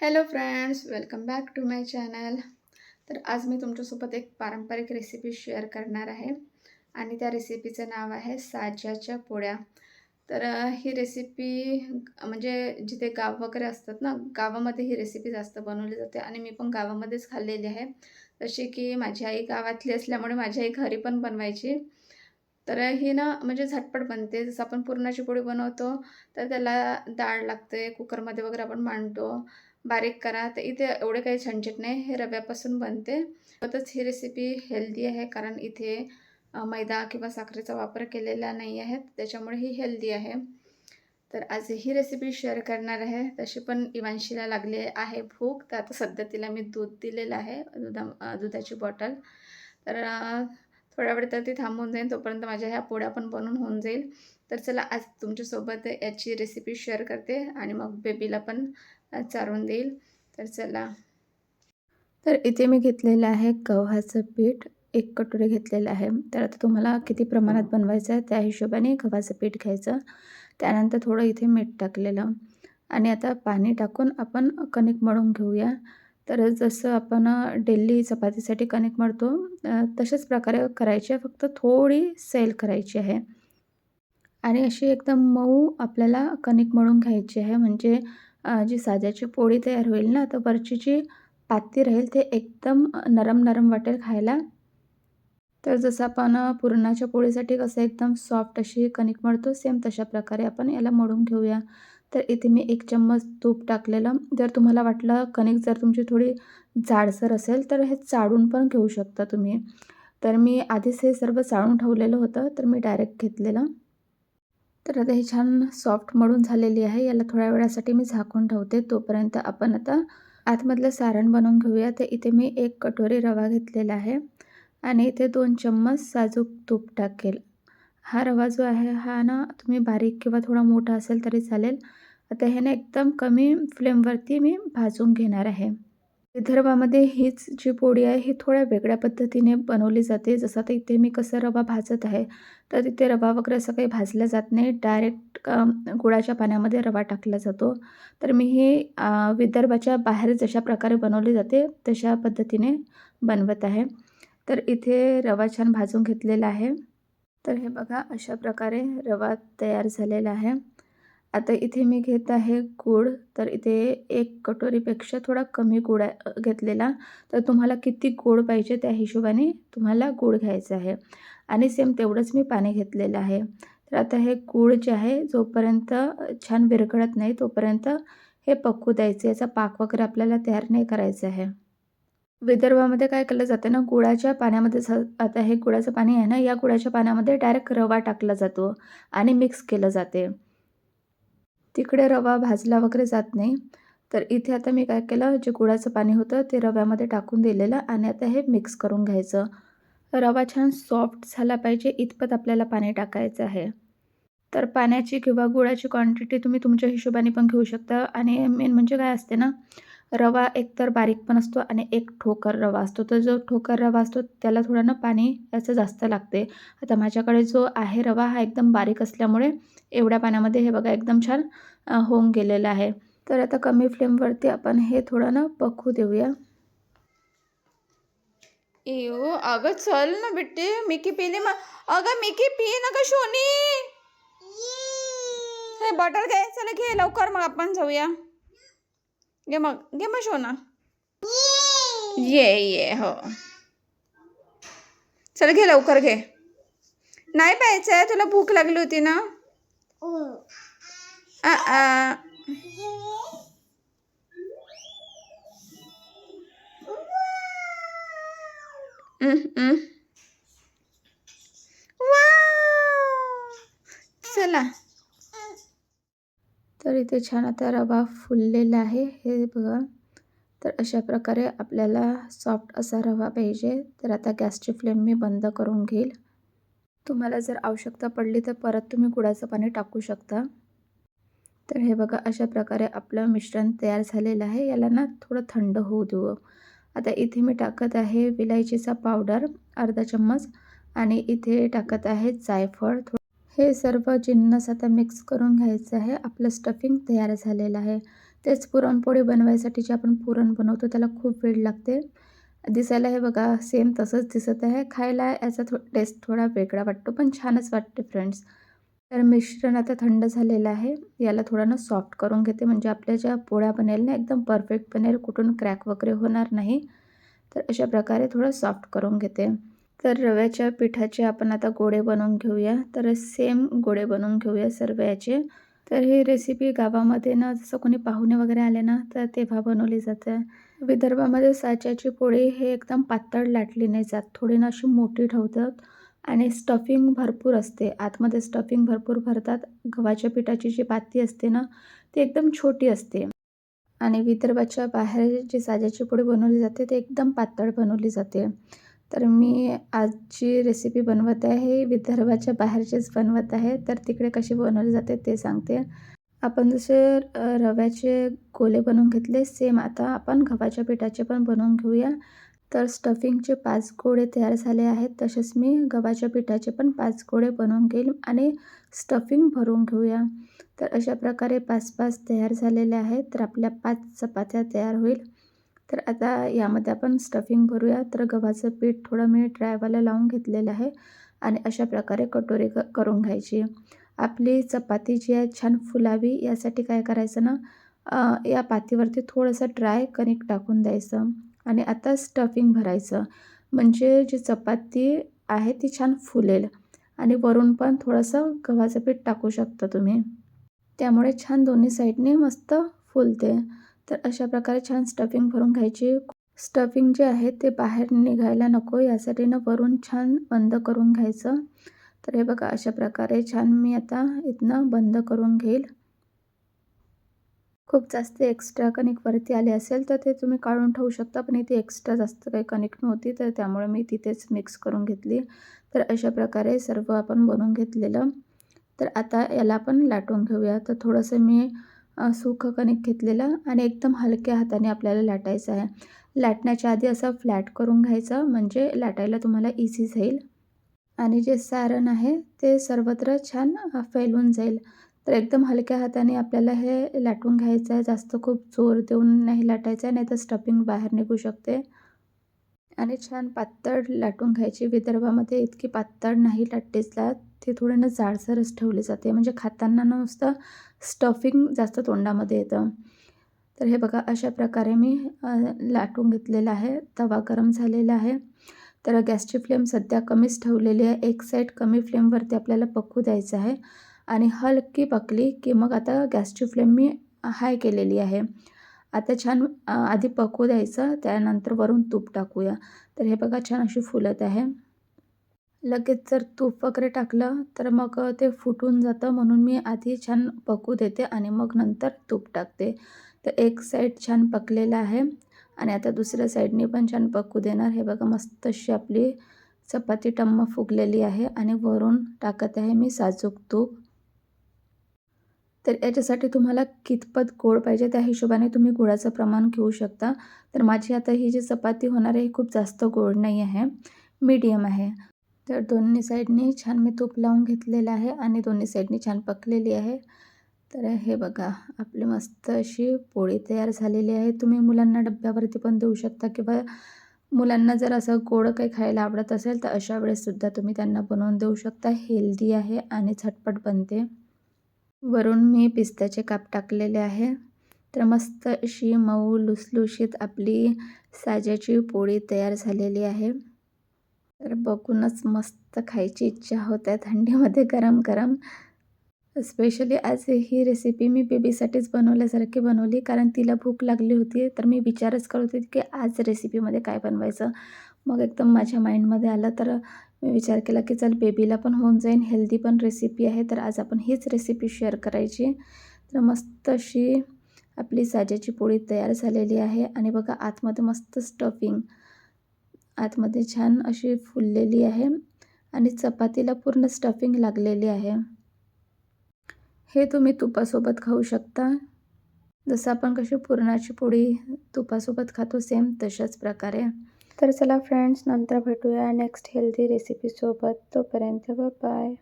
Hello friends welcome back to my channel तर आज मी तुमच्यासोबत एक पारंपरिक रेसिपी शेअर करणार आहे. आणि त्या रेसिपीचं नाव आहे साज्याच्या पोळ्या. तर ही रेसिपी म्हणजे जिथे गाव वगैरे असतात ना गावामध्ये ही रेसिपी जास्त बनवली जाते. आणि मी पण गावामध्येच खाल्लेली आहे. जशी की माझी आई गावातली असल्यामुळे माझी आई घरी पण बनवायची. तर ही ना म्हणजे झटपट बनते. जसं आपण पुरणाची पोळी बनवतो तर त्याला डाळ लागते कुकरमध्ये वगैरे आपण मांडतो. बारीक करा. तर इथे एवढे काही झंझट नाही हे रव्यापासून बनते. तसंच ही रेसिपी हेल्दी आहे कारण इथे मैदा किंवा साखरेचा वापर केलेला नाही आहे. त्याच्यामुळे ही हेल्दी आहे. तर आज ही रेसिपी शेअर करणार आहे. तशी पण इवांशीला लागली आहे भूक. तर आता सध्या तिला मी दूध दिलेलं आहे दुधा दुधाची बॉटल तर थोड्या वेळ तर ती थांबून जाईल. तोपर्यंत माझ्या ह्या पोळ्या पण बनून होऊन जाईल. तर चला आज तुमच्यासोबत याची रेसिपी शेअर करते आणि मग बेबीला पण चारून देईल. तर चला. तर इथे मी घेतलेलं आहे गव्हाचं पीठ. एक कटोरी घेतलेलं आहे. तर आता तुम्हाला किती प्रमाणात बनवायचं आहे त्या हिशोबाने गव्हाचं पीठ घ्यायचं. त्यानंतर थोडं इथे मीठ टाकलेलं. आणि आता पाणी टाकून आपण कणिक मळून घेऊया. तर जसं आपण डेली चपातीसाठी कणिक मळतो तशाच प्रकारे करायची आहे. फक्त थोडी सैल करायची आहे. आणि अशी एकदम मऊ आपल्याला कणिक मळून घ्यायची आहे. म्हणजे जी साध्याची पोळी तयार होईल ना तर वरची जी पाती राहील ते एकदम नरम नरम वाटेल खायला. तर जसं आपण पुरणाच्या पोळीसाठी कसं एकदम सॉफ्ट अशी कणिक मळतो सेम तशा प्रकारे आपण याला मोडून घेऊया. तर इथे मी एक चम्मच तूप टाकलेलं. जर तुम्हाला वाटलं कणिक जर तुमची थोडी जाडसर असेल तर हे चाळून पण घेऊ शकता तुम्ही. तर मी आधीच हे सर्व चाळून ठेवलेलं होतं तर मी डायरेक्ट घेतलेलं. तर आता ही छान सॉफ्ट मळून झालेली आहे. याला थोड्या वेळासाठी मी झाकून ठेवते. तोपर्यंत आपण आता आतमधलं सारण बनवून घेऊया. तर इथे मी एक कटोरी रवा घेतलेला आहे आणि इथे दोन चम्मच साजूक तूप टाकेल. हा रवा जो आहे हा ना तुम्ही बारीक किंवा थोडा मोठा असेल तरी चालेल. आता हे ना एकदम कमी फ्लेमवरती मी भाजून घेणार आहे. विदर्भामध्ये हीच जी पोळी आहे ही थोड्या वेगळ्या पद्धतीने बनवली जाते. जसं आता इथे मी कसं रवा भाजत आहे तर इथे रवा वगैरे असं काही भाजला जात नाही. डायरेक्ट गुळाच्या पाण्यामध्ये रवा टाकला जातो. तर मी हे विदर्भाच्या बाहेर जशा प्रकारे बनवली जाते तशा पद्धतीने बनवत आहे. तर इथे रवा छान भाजून घेतलेला आहे. तर हे बघा अशा प्रकारे रवा तयार झालेला आहे. आता इथे मी घेत आहे गूळ. तर इथे एक कटोरीपेक्षा थोडा कमी गूळ घेतलेला. तर तुम्हाला किती गोड पाहिजे त्या हिशोबाने तुम्हाला गूळ घ्यायचं आहे. आणि सेम तेवढंच मी पाणी घेतलेलं आहे. तर आता हे गूळ जे आहे जोपर्यंत छान विरघळत नाही तोपर्यंत हे पकू द्यायचे. याचा पाक वगैरे आपल्याला तयार नाही करायचं आहे. विदर्भामध्ये काय केलं जातं ना गुळाच्या पाण्यामध्ये स आता हे गुळाचं पाणी आहे ना या गुळाच्या पाण्यामध्ये डायरेक्ट रवा टाकला जातो आणि मिक्स केलं जाते. तिकडे रवा भाजला वगैरे जात नाही. तर इथे आता मी काय केलं जे गुळाचं पाणी होतं ते रव्यामध्ये टाकून दिलेलं आणि आता हे मिक्स करून घ्यायचं. रवा छान सॉफ्ट झाला पाहिजे इतपत आपल्याला पाणी टाकायचं आहे. तर पाण्याची किंवा गुळाची क्वांटिटी तुम्ही तुमच्या हिशोबाने पण घेऊ शकता. आणि मेन म्हणजे काय असते ना रवा एकतर बारीक पण असतो आणि एक ठोकर रवा असतो. तर जो ठोकर रवा असतो त्याला थोडं ना पाणी याचं जास्त लागते. आता माझ्याकडे जो आहे रवा हा एकदम बारीक असल्यामुळे एवढ्या पाण्यामध्ये हे बघा एकदम छान होऊन गेलेलं आहे. तर आता कमी फ्लेमवरती आपण हे थोडं ना पकू देऊया. एयो अगं चल ना बिट्टे मिकी पिली मग अगं मिकी पी ना ग शोनी. हे बॉटल घे चला घे लवकर मग आपण जाऊया. घे मग घे मग शोना ये. ये हो. चल घे लवकर घे. नाही प्यायचं आहे तुला भूक लागली होती ना? आ, आ. चला. तर इथे छान आता रवा फुललेला आहे. हे बघा. तर अशा प्रकारे आपल्याला सॉफ्ट असा रवा पाहिजे. तर आता गॅसची फ्लेम मी बंद करून घेईल. तुम्हाला जर आवश्यकता पडली तर परत तुम्ही गुळाचं पाणी टाकू शकता. तर हे बघा अशा प्रकारे आपलं मिश्रण तयार झालेलं आहे. याला ना थोडं थंड होऊ देऊ. आता इथे मी टाकत आहे विलायचीचा पावडर अर्धा चम्मच. आणि इथे टाकत आहे जायफळ. हे सर्व जिन्नस आता मिक्स करून घ्यायचं आहे. आपलं स्टफिंग तयार झालेलं आहे. तेच पुरणपोळी बनवायसाठी जे आपण पुरण बनवतो त्याला खूप वेळ लागते. दिसायला हे बघा सेम तसंच दिसत आहे. खायला याचा थो टेस्ट थोडा वेगळा वाटतो पण छानच वाटते फ्रेंड्स तर मिश्रण आता थंड झालेलं आहे. याला थोडं ना सॉफ्ट करून घेते. म्हणजे आपल्या ज्या पोळ्या बनेल ना एकदम परफेक्ट बनेल. कुठून क्रॅक वगैरे होणार नाही. तर अशा प्रकारे थोडं सॉफ्ट करून घेते. तर रव्याच्या पिठाचे आपण आता गोळे बनवून घेऊया. तर सेम गोळे बनवून घेऊया सर्व याचे तर ही रेसिपी गावामध्ये ना जसं कोणी पाहुणे वगैरे आले ना तर तेव्हा बनवली जाते. विदर्भामध्ये साच्याची पोळी हे एकदम पातळ लाटली नाही जात. थोडी ना अशी मोठी ठेवतात आणि स्टफिंग भरपूर असते. आतमध्ये स्टफिंग भरपूर भरतात. गव्हाच्या पिठाची जी पाती असते ना ती एकदम छोटी असते. आणि विदर्भाच्या बाहेर जी साजाची पोळी बनवली जाते ते एकदम पातळ बनवली जाते. तर मी आज जी रेसिपी बनवत आहे. विदर्भाच्या बाहेरचीच बनवत आहे. तर तिकडे कशी बनवली जाते ते सांगते. आपण जसे रव्याचे गोले बनवून घेतले सेम आता आपण गव्हाच्या पिठाचे पण बनवून घेऊया. तर स्टफिंगचे पाच गोळे तयार झाले आहेत. तसेच मी गव्हाच्या पिठाचे पण पाच गोळे बनवून घेईल आणि स्टफिंग भरून घेऊया. तर अशा प्रकारे पाच पाच तयार झालेले आहेत. तर आपल्या पाच चपात्या तयार होईल. तर आता यामध्ये आपण स्टफिंग भरूया. तर गव्हाचं पीठ थोडं मी ड्रायवाला लावून घेतलेलं आहे आणि अशा प्रकारे कटोरी क करून घ्यायची. आपली चपाती जी आहे छान फुलावी. यासाठी काय करायचं ना या पातीवरती थोडंसं ड्राय कणिक टाकून द्यायचं आणि आता स्टफिंग भरायचं. म्हणजे जी चपाती आहे ती छान फुलेल आणि वरून पण थोडंसं गव्हाचं पीठ टाकू शकता तुम्ही. त्यामुळे छान दोन्ही साईडने मस्त फुलते. तर अशा प्रकारे छान स्टफिंग भरून घ्यायची. स्टफिंग जे आहे ते बाहेर निघायला नको यासाठी ना वरून छान बंद करून घ्यायचं. तर हे बघा अशा प्रकारे छान मी आता इथनं बंद करून घेईल. खूप जास्त एक्स्ट्रा कणिक वरती आले असेल तर ते तुम्ही काढून ठेवू शकता पण इथे एक्स्ट्रा जास्त काही कणिक नव्हती तर त्यामुळे मी तिथेच मिक्स करून घेतली. तर अशा प्रकारे सर्व आपण बनवून घेतलेलं. तर आता याला आपण लाटून घेऊया. तर थोडंसं मी सुकं कणिक घेतलेलं आणि एकदम हलक्या हाताने आपल्याला लाटायचं आहे. लाटण्याच्या आधी असं फ्लॅट करून घ्यायचं म्हणजे लाटायला तुम्हाला इझी जाईल. आणि जे सारण आहे ते सर्वत्र छान फैलून जाईल. तर एकदम हलक्या हाताने आपल्याला हे लाटून घ्यायचं आहे. जास्त खूप जोर देऊन नाही लाटायचं आहे नाही तर स्टफिंग बाहेर निघू शकते. आणि छान पातळ लाटून घ्यायची. विदर्भामध्ये इतकी पातळ नाही लाटतेचला जात ती थोडी ना जाडसरच ठेवली जाते. म्हणजे खाताना नुसतं स्टफिंग जास्त तोंडामध्ये येतं. तर हे बघा अशा प्रकारे मी लाटून घेतलेलं आहे. तवा गरम झालेला आहे. तर गॅसची फ्लेम सध्या कमीच ठेवलेली आहे. एक साईड कमी फ्लेमवरती आपल्याला पकू द्यायचं आहे. आणि हलकी पकली की मग आता गॅसची फ्लेम मी हाय केलेली आहे. आता छान आधी पकू द्यायचं. त्यानंतर वरून तूप टाकूया. तर हे बघा छान अशी फुलत आहे. लगेच जर तूप वगैरे टाकलं तर मग ते फुटून जातं. म्हणून मी आधी छान पकू देते आणि मग नंतर तूप टाकते. तर एक साईड छान पकलेला आहे. आणि आता दुसऱ्या साईडने पण छान पकू देणार. हे बघा मस्त अशी आपली चपाती टम्म फुगलेली आहे आणि वरून टाकत आहे मी साजूक तूप. तर याच्यासाठी तुम्हाला कितपत गोड पाहिजे त्या हिशोबाने तुम्ही गुळाचं प्रमाण घेऊ शकता. तर माझी आता ही जी चपाती होणार आहे ही खूप जास्त गोड नाही आहे. मीडियम आहे. तर दोन्ही साईडनी छान मी तूप लावून घेतलेलं आहे आणि दोन्ही साईडनी छान पकलेली आहे. तर हे बघा आपली मस्त अशी पोळी तयार झालेली आहे. तुम्ही मुलांना डब्यावरती पण देऊ शकता किंवा मुलांना जर असं गोड काही खायला आवडत असेल तर अशा वेळेससुद्धा तुम्ही त्यांना बनवून देऊ शकता. हेल्दी आहे आणि झटपट बनते. वरून मी पिस्त्याचे काप टाकलेले आहे. तर मस्त अशी मऊ लुसलुशीत आपली साज्याची पोळी तयार झालेली आहे. तर बघूनच मस्त खायची इच्छा होत आहे थंडीमध्ये गरम गरम. स्पेशली आज ही रेसिपी मी बेबीसाठीच बनवल्यासारखी बनवली कारण तिला भूक लागली होती. तर मी विचारच करत होती की आज रेसिपीमध्ये काय बनवायचं? मग एकदम माझ्या माइंडमध्ये आलं तर मी विचार केला की चल बेबीला पण होऊन जाईन हेल्दी पण रेसिपी आहे तर आज आपण हीच रेसिपी शेअर करायची. तर मस्त अशी आपली साजेची पोळी तयार झालेली आहे. आणि बघा आतमध्ये मस्त स्टफिंग आतमध्ये छान अशी फुललेली आहे आणि चपातीला पूर्ण स्टफिंग लागलेली आहे. हे तुम्ही तुपासोबत खाऊ शकता. जसं आपण कशी पुरणाची पोळी तुपासोबत खातो सेम तशाच प्रकारे. तर चला फ्रेंड्स नंतर भेटूया नेक्स्ट हेल्दी रेसिपीसोबत तोपर्यंत बाय